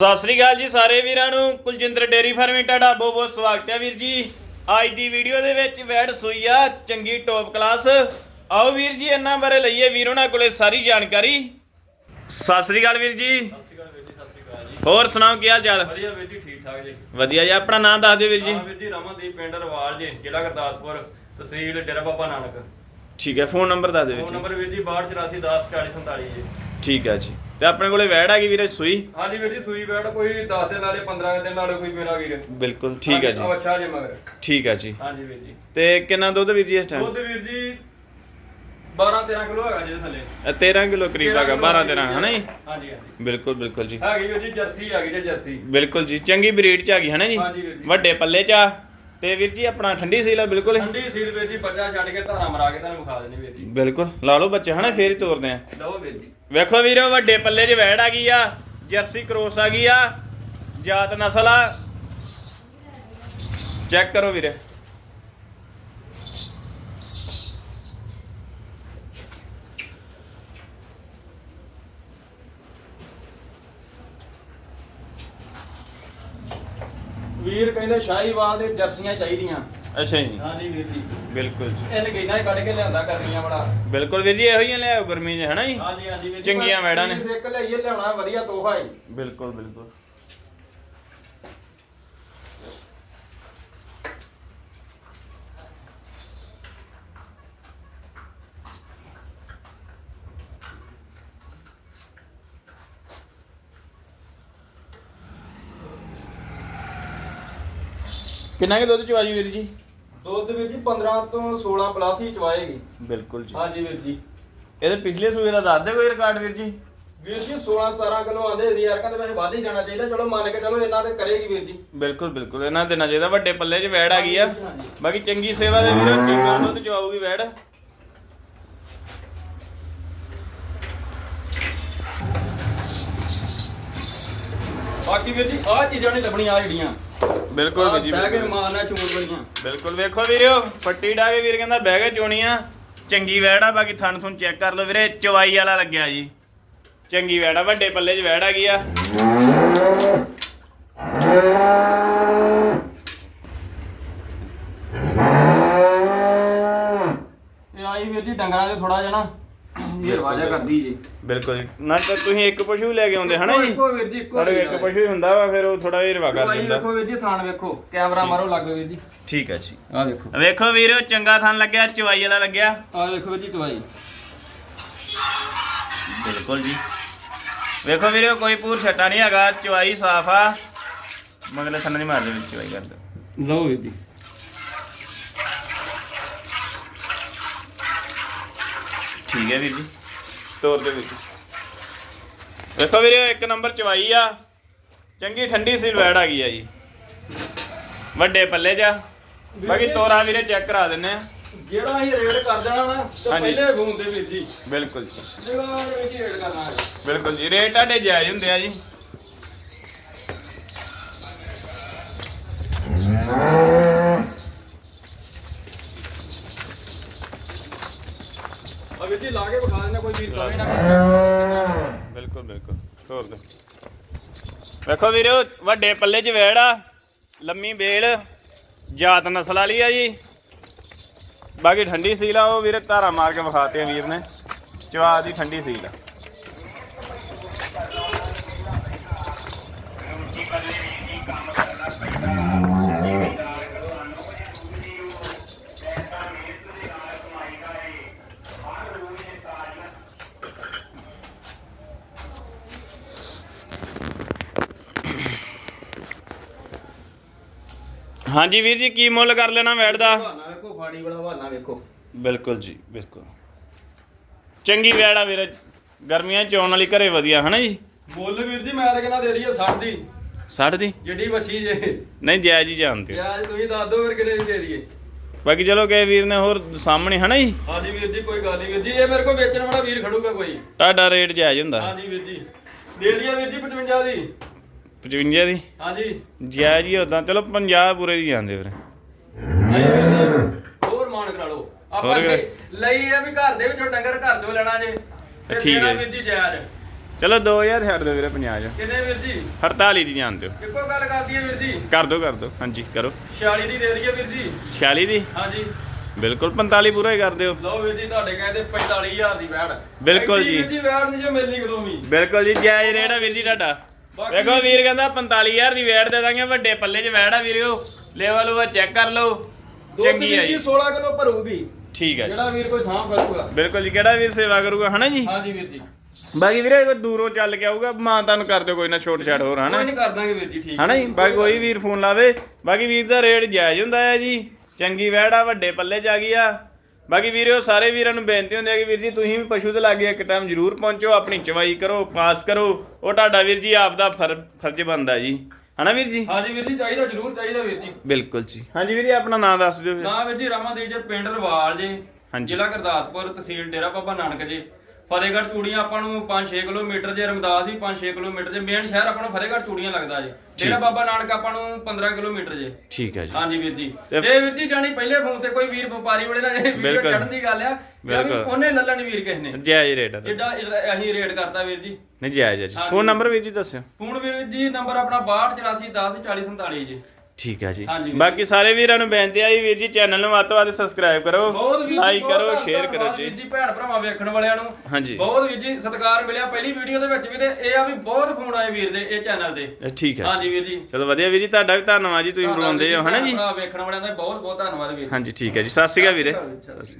ਸਤਿ ਸ੍ਰੀ ਅਕਾਲ ਜੀ ਸਾਰੇ ਵੀਰਾਂ ਨੂੰ ਕੁਲਜਿੰਦਰ ਡੇਰੀ ਫਾਰਮਿੰਗ ਤੁਹਾਡਾ ਬਹੁਤ ਬਹੁਤ ਸਵਾਗਤ ਹੈ ਵੀਰ ਜੀ। ਅੱਜ ਦੀ ਵੀਡੀਓ ਦੇ ਵਿੱਚ ਵੈੜ ਸੂਈ ਆ ਚੰਗੀ ਟੌਪ ਕਲਾਸ ਆਓ ਵੀਰ ਜੀ ਇਹਨਾਂ ਬਾਰੇ ਲਈਏ ਵੀਰ ਉਹਨਾਂ ਕੋਲੇ ਸਾਰੀ ਜਾਣਕਾਰੀ। ਸਤਿ ਸ੍ਰੀ ਅਕਾਲ ਵੀਰ ਜੀ। ਸਤਿ ਸ਼੍ਰੀ ਅਕਾਲ ਵੀਰ ਜੀ ਸਤਿ ਸ਼੍ਰੀ ਅਕਾਲ ਜੀ। ਹੋਰ ਸੁਣਾਓ ਕੀ ਹਾਲ ਚਾਲ? ਵਧੀਆ ਵੀਰ ਜੀ ਠੀਕ ਠਾਕ ਜੀ। ਵਧੀਆ ਜੀ ਆਪਣਾ ਨਾਮ ਦੱਸ ਦਿਓ ਵੀਰ ਜੀ। ਵੀਰ ਜੀ ਰਮਨਦੀਪ ਪਿੰਡ ਰਵਾਲ ਜੀ ਜ਼ਿਲ੍ਹਾ ਗੁਰਦਾਸਪੁਰ ਤਹਿਸੀਲ ਡੇਰਾ ਬਾਬਾ ਨਾਨਕ। ਠੀਕ ਹੈ ਫੋਨ ਨੰਬਰ ਦੱਸ ਦਿਓ ਵੀਰ ਫੋਨ ਜੀ ਨੰਬਰ ਵੀਰ ਜੀ 6284104047 ਜੀ। ਠੀਕ ਹੈ ਜੀ। ਤੇ ਆਪਣੇ ਕੋਲੇ ਵੈੜ ਆ ਗਈ ਵੀਰੇ ਸੂਈ? ਹਾਂਜੀ ਵੀਰ ਜੀ ਸੂਈ ਬੈਠ ਕੋਈ 10 ਦਿਨ ਵਾਲੇ 15 ਦਿਨ ਵਾਲੇ ਕੋਈ ਮੇਰਾ ਵੀਰ। ਬਿਲਕੁਲ ਠੀਕ ਹੈ ਜੀ। ਅੱਛਾ ਜੀ ਮਗਰ। ਠੀਕ ਹੈ ਜੀ। ਹਾਂਜੀ ਵੀਰ ਜੀ। ਤੇ ਕਿੰਨਾ ਦੁੱਧ ਵੀਰ ਜੀ ਇਸ ਟਾਈਮ ਦੁੱਧ ਵੀਰ ਜੀ 12 13 ਕਿਲੋ ਹੈਗਾ ਜੀ ਇਹਦੇ ਥੱਲੇ। 13 ਕਿਲੋ ਕਰੀਬ ਹੈਗਾ 12 13 ਹਨਾ ਜੀ? ਹਾਂਜੀ ਹਾਂਜੀ। ਬਿਲਕੁਲ ਬਿਲਕੁਲ ਜੀ। ਹੈਗੀ ਵੀਰ ਜੀ ਜਰਸੀ ਹੈਗੀ ਜੀ ਜਰਸੀ। ਬਿਲਕੁਲ ਜੀ ਚੰਗੀ ਬਰੀਡ ਚ ਆ ਗਈ ਹੈ ਨਾ ਜੀ? ਹਾਂਜੀ ਵੀਰ ਜੀ। ਵੱਡੇ ਪੱਲੇ ਚ ਆ? ਤੇ ਵੀਰ ਜੀ ਆਪਣਾ ਠੰਡੀ ਸੀਲ ਆ ਬਿਲਕੁਲ ਹੀ? ਠੰਡੀ ਸੀਲ ਵੀਰ ਜੀ ਬੱਚਾ ਛੱਡ ਕੇ ਧਾਰਾ ਮਰਾ ਕੇ ਤੁਹਾਨੂੰ ਵਿਖਾ ਦੇਣੀ ਵੀਰ ਜੀ। ਬਿਲਕੁਲ। ਲਾ ਲਓ ਬੱਚੇ ਹਨਾ ਫੇਰ ਹੀ ਤੋਰਦੇ ਆ। ਲਓ ਵੀਰ ਜੀ। ਵੇਖੋ ਵੀਰੋ ਵੱਡੇ ਪੱਲੇ 'ਚ ਵੈੜ ਆ ਗਈ ਆ ਜਰਸੀ ਕ੍ਰੋਸ ਆ ਗਈ ਆ ਜਾਤ ਨਸਲ ਆ। ਚੈੱਕ ਕਰੋ ਵੀਰੇ। ਵੀਰ ਕਹਿੰਦੇ ਸ਼ਾਹੀਵਾਲ ਦੇ ਜਰਸੀਆਂ ਚਾਹੀਦੀਆਂ। ਅੱਛਾ ਜੀ। ਹਾਂਜੀ ਵੀਰ ਜੀ। ਬਿਲਕੁਲ ਜੀ। ਇਹਨੇ ਗੇਨਾ ਹੀ ਕੱਢ ਕੇ ਲਿਆਂਦਾ ਕਰਨੀਆਂ ਬੜਾ ਬਿਲਕੁਲ ਵੀਰ ਜੀ ਇਹੋ ਹੀ ਲਿਆਓ ਗਰਮੀ 'ਚ ਹਨਾ ਜੀ? ਹਾਂਜੀ ਹਾਂਜੀ ਵੀਰ ਜੀ ਚੰਗੀਆਂ ਵੈੜਾਂ ਨੇ। ਸਿੱਕ ਲਈਏ ਲਿਆਉਣਾ ਵਧੀਆ ਤੋਹਫਾ ਹੈ ਬਿਲਕੁਲ ਬਿਲਕੁਲ। ਕਿੰਨਾ ਕਿ ਦੁੱਧ ਚਵਾਜੀ ਵੀਰ ਜੀ? ਦੁੱਧ ਵੀਰ ਜੀ 15 ਤੋਂ 16 ਪਲੱਸ ਹੀ ਚਵਾਏਗੀ। ਬਿਲਕੁਲ ਜੀ। ਹਾਂਜੀ ਵੀਰ ਜੀ। ਇਹਦੇ ਪਿਛਲੇ ਸੂਏ ਦਾ ਦੱਸ ਦੇ ਕੋਈ ਰਿਕਾਰਡ ਵੀਰ ਜੀ। ਵੀਰ ਜੀ 16 17 ਕਿਲੋ ਆਂਦੇ ਸੀ ਯਾਰ ਕਹਿੰਦੇ ਵੈਸੇ ਵੱਧ ਹੀ ਜਾਣਾ ਚਾਹੀਦਾ। ਚਲੋ ਮੰਨ ਕੇ ਚਲੋ ਇਹਨਾਂ ਤੇ ਕਰੇਗੀ ਵੀਰ ਜੀ। ਬਿਲਕੁਲ ਬਿਲਕੁਲ। ਇਹਨਾਂ ਦੇਣਾ ਚਾਹੀਦਾ। ਵੱਡੇ ਪੱਲੇ 'ਚ ਵੈੜ ਆ ਗਈ ਆ। ਬਾਕੀ ਚੰਗੀ ਸੇਵਾ ਦੇ ਵੀਰੋ ਚੰਗਾ ਦੁੱਧ ਚਵਾਊਗੀ ਵੈੜ। ਬਾਕੀ ਵੀਰ ਜੀ ਆਹ ਚੀਜ਼ਾਂ ਨਹੀਂ ਲੱਭਣੀਆਂ ਆ ਜਿਹੜੀਆਂ। ਬਿਲਕੁਲ ਵੀਰ ਜੀ ਬਹਿ ਕੇ ਬਿਲਕੁਲ। ਮਾਰਨਾ ਚੂਰ ਬੜੀਆਂ। ਬਿਲਕੁਲ ਵੇਖੋ ਵੀਰੋ ਪੱਟੀ ਡਾ ਕੇ ਵੀਰ ਕਹਿੰਦਾ ਬਹਿ ਕੇ ਚੋਣੀਆਂ। ਚੰਗੀ ਵੈੜ ਆ ਬਾਕੀ ਥਣ ਥੁਣ ਚੈੱਕ ਕਰ ਲਓ ਵੀਰੇ ਚਵਾਈ ਵਾਲਾ ਲੱਗਿਆ ਜੀ। ਚੰਗੀ ਵੈੜ ਆ ਵੱਡੇ ਪੱਲੇ 'ਚ ਵੈੜ ਆ ਗਈ ਆ। ਇਹ ਆਈ ਵੀਰ ਜੀ ਡੰਗਰਾਂ 'ਚ ਥੋੜਾ ਨਾ। ਇਹ ਵਾਜਾ ਕਰਦੀ ਜੀ। ਬਿਲਕੁਲ ਜੀ। ਨਾ ਤਾਂ ਤੁਸੀਂ ਇੱਕ ਪਸ਼ੂ ਲੈ ਕੇ ਆਉਂਦੇ ਹਨਾ ਜੀ? ਇੱਕੋ ਵੀਰ ਜੀ ਇੱਕੋ ਤੁਹਾਡੇ ਕੋਲ ਇੱਕ ਪਸ਼ੂ ਹੀ ਹੁੰਦਾ ਵਾ ਫਿਰ ਉਹ ਥੋੜਾ ਜਿਹਾ ਰਵਾ ਕਰ ਚਵਾਈ ਦਿੰਦਾ। ਵੇਖੋ ਵੀਰ ਜੀ ਥਾਣ ਵੇਖੋ। ਕੈਮਰਾ ਮਾਰੋ ਲੱਗ ਵੀਰ ਜੀ। ਠੀਕ ਹੈ ਜੀ। ਆਹ ਵੇਖੋ। ਵੇਖੋ ਵੀਰੋ ਚੰਗਾ ਥਣ ਲੱਗਿਆ ਚਵਾਈ ਵਾਲਾ ਲੱਗਿਆ। ਆਹ ਵੇਖੋ ਵੀਰ ਜੀ ਚਵਾਈ। ਬਿਲਕੁਲ ਜੀ। ਵੇਖੋ ਵੀਰੇ ਕੋਈ ਪੂਰ ਛੱਟਾ ਨਹੀਂ ਹੈਗਾ ਚਵਾਈ ਸਾਫ਼ ਆ। ਮਗਲੇ ਥੰਨ ਨਹੀਂ ਮਾਰਦੇ ਵਿੱਚ ਚਵਾਈ ਕਰਦੇ ਲਓ ਵੀਰ ਜੀ। ਠੀਕ ਹੈ ਵੀਰ ਜੀ। ਤੋਰ ਦੇ ਵਿੱਚ ਵੇਖੋ ਵੀਰੇ ਇੱਕ ਨੰਬਰ ਚਵਾਈ ਆ। ਚੰਗੀ ਠੰਡੀ ਸੀ ਵੈੜ ਆ ਗਈ ਆ ਜੀ। ਵੱਡੇ ਪੱਲੇ ਜਾ ਬਾਕੀ ਤੋਰਾ ਵੀਰੇ ਚੈੱਕ ਕਰਾ ਦਿੰਨੇ ਆ। ਜਿਹੜਾ ਅਸੀਂ ਰੇਡ ਕਰ ਦੇਣਾ ਨਾ ਤੇ ਹਾਂਜੀ। ਪਹਿਲੇ ਫੋਨ ਦੇ ਜੀ। ਬਿਲਕੁਲ ਜੀ। ਜਿਹੜਾ ਦੇ ਵਿੱਚ ਰੇਡ ਕਰਨਾ ਹੈ। ਬਿਲਕੁਲ ਜੀ। ਰੇਟ ਤੁਹਾਡੇ ਜਾਇਜ਼ ਹੁੰਦੇ ਆ ਜੀ ਆ ਵੀਰ ਜੀ ਲਾ ਕੇ ਵਿਖਾ ਦੇਣਾ ਕੋਈ ਵੀਰ ਕਮੇ ਨਾ ਕਰੇ। ਬਿਲਕੁਲ ਬਿਲਕੁਲ। ਤੋਰ ਦੇ ਵੇਖੋ ਵੀਰੇ ਵੱਡੇ ਪੱਲੇ 'ਚ ਵੈੜ ਆ। ਲੰਮੀ ਬੇਲ। ਜਾਤ ਨਸਲ ਵਾਲੀ ਆ ਜੀ। ਬਾਕੀ ਠੰਡੀ ਸੀਲ ਆ ਉਹ ਵੀਰੇ ਧਾਰਾ ਮਾਰ ਕੇ ਵਿਖਾਤੇ ਆ ਵੀਰ ਨੇ। ਚਵਾ ਦੀ ਠੰਡੀ ਸੀਲ ਆ। ਹਾਂਜੀ ਵੀਰ ਜੀ ਕੀ ਮੁੱਲ ਕਰ ਲੈਣਾ ਵੈੜ ਦਾ? ਬਹਾਨਾ ਵੇਖੋ ਫਾੜੀ ਵਾਲਾ ਬਹਾਨਾ ਵੇਖੋ। ਬਿਲਕੁਲ ਜੀ ਬਿਲਕੁਲ। ਚੰਗੀ ਵੈੜ ਆ ਵੀਰੇ ਗਰਮੀਆਂ ਚ ਆਉਣ ਵਾਲੀ ਘਰੇ ਵਧੀਆ ਹਨਾ ਜੀ? ਮੁੱਲ ਵੀਰ ਜੀ ਮੈਂ ਤਾਂ ਕਹਿੰਦਾ ਦੇ ਦਈਏ 60 ਦੀ। 60 ਦੀ? ਜਿਹੜੀ ਵੱਛੀ ਜੇ। ਨਹੀਂ ਜਾਇਜ਼ ਹੀ ਜਾਣਦੇ ਹੋ। ਵਿਆਜ ਤੁਸੀਂ ਦੱਸ ਦਿਓ ਫਿਰ ਕਿੰਨੇ ਦੀ ਦੇ ਦਈਏ। ਬਾਕੀ ਚਲੋ ਕਹੇ ਵੀਰ ਨੇ ਹੋਰ ਸਾਹਮਣੇ ਹਨਾ ਜੀ? ਹਾਂਜੀ ਵੀਰ ਜੀ ਕੋਈ ਗੱਲ ਨਹੀਂ ਵੀਰ ਜੀ ਇਹ ਮੇਰੇ ਕੋਲ ਵੇਚਣ ਵਾਲਾ ਵੀਰ ਖੜੂਗਾ ਕੋਈ। ਤੁਹਾਡਾ ਰੇਟ ਜਾਇਜ਼ ਹੁੰਦਾ। ਹਾਂਜੀ ਵੀਰ ਜੀ ਦੇ ਦਈਏ ਵੀਰ ਜੀ 55 ਦੀ। 55 ਦੀ? ਹਾਂਜੀ। ਜਾਇਜ਼ ਹੀ ਉਦਾਂ ਚਲੋ 50 ਪੂਰੇ ਦੀ ਜਾਂਦੇ ਫਿਰ ਨਹੀਂ ਵੀਰ ਜੀ ਹੋਰ ਮਾਨ ਕਰਾ ਲਓ। ਆਪਾਂ ਹੋਰ ਲਈ ਲਈ ਆ ਵੀ ਘਰ ਦੇ ਵਿੱਚੋਂ ਡੰਗਰ ਘਰ ਚੋਂ ਲੈਣਾ ਜੇ ਤੇ ਠੀਕ ਦੇਣਾ ਹੈ। ਵੀਰ ਜੀ ਜਾਇਜ਼। ਚਲੋ 2000 ਛੱਡ ਦਿਓ ਵੀਰੇ 50 ਚ। ਕਿੰਨੇ ਵੀਰ ਜੀ? 48 ਦੀ ਜਾਣ ਦਿਓ ਇੱਕੋ ਗੱਲ ਕਰਦੀ ਹੈ ਵੀਰ ਜੀ। ਕਰ ਦਿਓ ਕਰ ਦਿਓ ਹਾਂਜੀ ਕਰੋ। 46 ਦੀ ਦੇ ਦਈਏ ਵੀਰ ਜੀ। 46 ਦੀ? ਹਾਂਜੀ। ਬਿਲਕੁਲ 45 ਪੂਰਾ ਹੀ ਕਰ ਦਿਓ। ਲਓ ਵੀਰ ਜੀ ਤੁਹਾਡੇ ਕਹਿੰਦੇ 45000 ਦੀ ਵੈੜ। ਬਿਲਕੁਲ ਜੀ। ਵੀਰ ਜੀ ਵੈੜ ਨਹੀਂ ਜੇ ਮਿਲਣੀ ਕਦੋਂ ਵੀ। ਬਿਲਕੁਲ ਜੀ ਜਾਇਜ਼ ਰੇਟ ਆ ਵੀਰ ਜੀ ਤੁਹਾਡਾ। ਵੇਖੋ ਵੀਰ ਕਹਿੰਦਾ 45000 ਦੀ ਵੈੜ ਦੇ ਦਾਂਗੇ ਵੱਡੇ ਪੱਲੇ 'ਚ ਵੈੜ ਆ ਵੀਰਿਓ ਲੈਵਲ ਉਹ ਚੈੱਕ ਕਰ ਲਓ। ਦੁੱਧ ਚੰਗੀ ਵੀਰ ਆ ਜੀ ਜੀ। 16 ਕਿਲੋ ਭਰੂਗੀ। ਠੀਕ ਹੈ ਜੀ। ਜਿਹੜਾ ਵੀਰ ਕੋਈ ਸਾਂਭ ਕਰੂਗਾ। ਬਿਲਕੁਲ ਜੀ ਕਿਹੜਾ ਵੀਰ ਸੇਵਾ ਕਰੂਗਾ ਹਨਾ ਜੀ? ਹਾਂਜੀ ਵੀਰ ਜੀ। ਬਾਕੀ ਵੀਰੇ ਕੋਈ ਦੂਰੋਂ ਚੱਲ ਕੇ ਆਊਗਾ ਮਾਂ ਤੁਹਾਨੂੰ ਕਰ ਦਿਓ ਕੋਈ ਨਾ ਛੋਟ ਛਾਟ ਹੋਰ ਹਨਾ? ਕੋਈ ਨਹੀਂ ਕਰ ਦਾਂਗੇ ਵੀਰ ਜੀ ਠੀਕ ਹਨਾ ਜੀ? ਬਾਕੀ ਕੋਈ ਵੀਰ ਫੋਨ ਲਾਵੇ। ਬਾਕੀ ਵੀਰ ਦਾ ਰੇਟ ਜਾਇਜ਼ ਹੁੰਦਾ ਹੈ ਜੀ। ਚੰਗੀ ਵੈੜ ਆ ਵੱਡੇ ਪੱਲੇ 'ਚ ਆ ਗਈ ਆ। ਬਾਕੀ ਵੀਰਿਓ ਸਾਰੇ ਵੀਰਾਂ ਨੂੰ ਬੇਨਤੀ ਹੁੰਦੀ ਹੈ ਕਿ ਵੀਰ ਜੀ ਤੁਸੀਂ ਵੀ ਪਸ਼ੂ ਦੇ ਲਾਗੇ ਇੱਕ ਟਾਈਮ ਜ਼ਰੂਰ ਪਹੁੰਚੋ ਆਪਣੀ ਚਵਾਈ ਕਰੋ ਪਾਸ ਕਰੋ। ਉਹ ਤੁਹਾਡਾ ਵੀਰ ਜੀ ਆਪ ਦਾ ਫਰ- ਫਰਜ਼ ਬਣਦਾ ਜੀ। ਹਨਾ ਵੀਰ ਜੀ? ਹਾਂਜੀ ਵੀਰ ਜੀ ਚਾਹੀਦਾ ਜ਼ਰੂਰ ਚਾਹੀਦਾ ਵੀਰ ਜੀ। ਬਿਲਕੁਲ ਜੀ। ਹਾਂਜੀ ਵੀਰ ਜੀ ਆਪਣਾ ਨਾਮ ਦੱਸ ਦਿਓ ਫਿਰ। ਨਾ ਵੀਰ ਜੀ ਰਾਮਾਦੀਪ ਜੀ ਪਿੰਡ ਰਵਾਲ ਜੀ। ਜ਼ਿਲ੍ਹਾ ਗੁਰਦਾਸਪੁਰ ਤਹਿਸੀਲ ਡੇਰਾ ਬਾਬਾ ਨਾਨਕ ਜੀ। ਫਤਿਹਗੜ੍ਹ ਚੂੜੀਆਂ ਆਪਾਂ ਨੂੰ 5-6 ਕਿਲੋਮੀਟਰ ਜੇ ਰਮਦਾਸ ਵੀ 5-6 ਕਿਲੋਮੀਟਰ ਜੇ ਮੇਨ ਸ਼ਹਿਰ ਆਪਾਂ ਨੂੰ ਫਤਿਹਗੜ੍ਹ ਚੂੜੀਆਂ ਲੱਗਦਾ ਜੀ। ਡੇਰਾ ਬਾਬਾ ਨਾਨਕ ਆਪਾਂ ਨੂੰ 15 ਕਿਲੋਮੀਟਰ ਜੇ। ਠੀਕ ਹੈ ਜੀ। ਹਾਂਜੀ ਵੀਰ ਜੀ। ਤੇ- ਵੀਰ ਜੀ ਜਾਣੀ ਪਹਿਲੇ ਫੋਨ ਤੇ ਕੋਈ ਵੀਰ ਵਪਾਰੀ ਵਾਲੇ ਨਾਲ ਇਹ ਵੀਡੀਓ। ਚੜਨ ਦੀ ਗੱਲ ਆ। ਉਹਨੇ ਲੱਲਣ ਵੀਰ ਕਿਸ ਨੇ। ਜਾਇਜ਼ ਰੇਟ ਆ। ਜਿੱਡਾ ਜਿਹੜਾ ਅਸੀਂ ਰੇਟ ਕਰਤਾ ਵੀਰ ਜੀ। ਨਹੀਂ ਜਾਇਜ਼ ਜੀ। ਫੋਨ ਨੰਬਰ ਵੀਰ ਜੀ ਦੱਸਿਓ। ਫੋਨ ਵੀਰ ਜੀ ਨੰਬਰ ਆਪਣਾ 6284104047 ਜੀ। ਠੀਕ ਹੈ ਜੀ। ਹਾਂਜੀ। ਬਾਕੀ ਸਾਰੇ ਵੀਰਾਂ ਨੂੰ ਬੇਨਤੀ ਆ ਜੀ ਵੀਰ ਜੀ ਚੈਨਲ ਨੂੰ ਵੱਧ ਤੋਂ ਵੱਧ ਸਬਸਕ੍ਰਾਈਬ ਕਰੋ। ਬਹੁਤ ਵੀਰ ਜੀ, ਲਾਈਕ ਬਹੁਤ ਕਰੋ ਧੰਨਵਾਦ ਸ਼ੇਅਰ ਕਰੋ ਵੀਰ ਜੀ। ਜੀ ਭੈਣ ਭਰਾਵਾਂ ਵੇਖਣ ਵਾਲਿਆਂ ਨੂੰ। ਹਾਂਜੀ। ਬਹੁਤ ਵੀਰ ਜੀ ਸਤਿਕਾਰ ਮਿਲਿਆ ਪਹਿਲੀ ਵੀਡੀਓ ਦੇ ਵਿੱਚ ਵੀ ਤੇ ਇਹ ਆ ਵੀ ਬਹੁਤ ਫੋਨ ਆਏ ਵੀਰ ਦੇ ਇਹ ਚੈਨਲ ਤੇ ਇਹ ਠੀਕ ਹੈ ਜੀ। ਹਾਂਜੀ ਵੀਰ ਜੀ। ਚਲੋ ਵਧੀਆ ਵੀਰ ਜੀ ਤੁਹਾਡਾ ਵੀ ਧੰਨਵਾਦ ਜੀ ਤੁਸੀਂ ਬੁਲਾਉਂਦੇ ਹੋ ਹਨਾ ਜੀ? ਭਰਾ ਵੇਖਣ ਵਾਲਿਆਂ ਦਾ ਬਹੁਤ ਬਹੁਤ ਧੰਨਵਾਦ ਵੀਰ। ਹਾਂਜੀ ਠੀਕ ਹੈ ਜੀ। ਸਤਿ ਸ਼੍ਰੀ ਅਕਾਲ ਵੀਰੇ। ਸਤਿ ਸ਼੍ਰੀ ਅਕਾਲ। ਸਤਿ ਸ਼੍ਰੀ ਅਕਾਲ।